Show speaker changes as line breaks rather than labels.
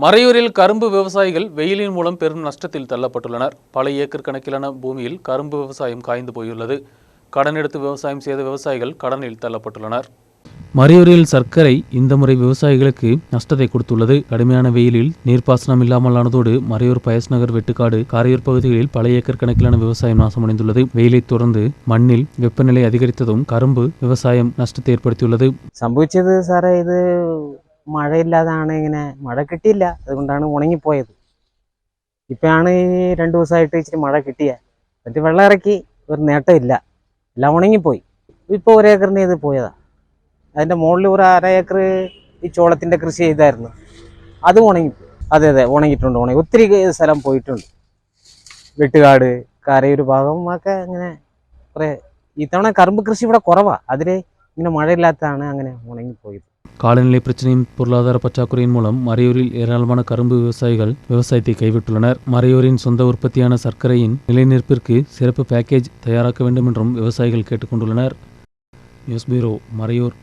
மறையூரில் கரும்பு விவசாயிகள் வெயிலின் மூலம் பெரும் நஷ்டத்தில் தள்ளப்பட்டுள்ளனர். பல ஏக்கர் கணக்கிலான பூமியில் கரும்பு விவசாயம் காய்ந்து போயுள்ளது. கடன் எடுத்து விவசாயம் செய்த விவசாயிகள் கடனில் தள்ளப்பட்டுள்ளனர். மறையூரில் சர்க்கரை இந்த முறை விவசாயிகளுக்கு நஷ்டத்தை கொடுத்துள்ளது. கடுமையான வெயிலில் நீர்ப்பாசனம் இல்லாமலானதோடு மறையூர் பயஸ் நகர் வெட்டுக்காடு காரையூர் பகுதிகளில் பல ஏக்கர் கணக்கிலான விவசாயம் நாசமடைந்துள்ளது. வெயிலை தொடர்ந்து மண்ணில் வெப்பநிலை அதிகரித்ததும் கரும்பு விவசாயம் நஷ்டத்தை ஏற்படுத்தியுள்ளது.
சம்பவிச்சது சார இது മഴയില്ലാതാണ് ഇങ്ങനെ മഴ കിട്ടിയില്ല. അതുകൊണ്ടാണ് ഉണങ്ങിപ്പോയത് ഇപ്പോഴാണ് രണ്ട് ദിവസമായിട്ട് ഇച്ചിരി മഴ കിട്ടിയ. എന്നിട്ട് വെള്ളം ഇറക്കി ഒരു നേട്ടമില്ല എല്ലാം ഉണങ്ങിപ്പോയി. ഇപ്പോൾ ഒരു ഏക്കറിന് ഇത് പോയതാ. അതിന്റെ മുകളിൽ ഒരു അര ഏക്കർ ഈ ചോളത്തിന്റെ കൃഷി ചെയ്തായിരുന്നു. അതും ഉണങ്ങി അതെ അതെ ഉണങ്ങിയിട്ടുണ്ട് ഉണങ്ങി. ഒത്തിരി സ്ഥലം പോയിട്ടുണ്ട്. വെട്ടുകാട് കരയൊരു ഭാഗം ഒക്കെ അങ്ങനെ കുറേ ഇത്തവണ കറുമ്പ് കൃഷി ഇവിടെ കുറവാണ് അതിൽ ഇങ്ങനെ മഴയില്ലാത്തതാണ് അങ്ങനെ ഉണങ്ങിപ്പോയത്
காலநிலை பிரச்சனையும் பொருளாதார பற்றாக்குறையின் மூலம் மறையூரில் ஏராளமான கரும்பு விவசாயிகள் விவசாயத்தை கைவிட்டுள்ளனர் மறையூரின் சொந்த உற்பத்தியான சர்க்கரையின் நிலைநிற்பதற்கு சிறப்பு பேக்கேஜ் தயாராக்க வேண்டும் என்றும் விவசாயிகள் கேட்டுக்கொண்டுள்ளனர் நியூஸ் பியூரோ மறையூர்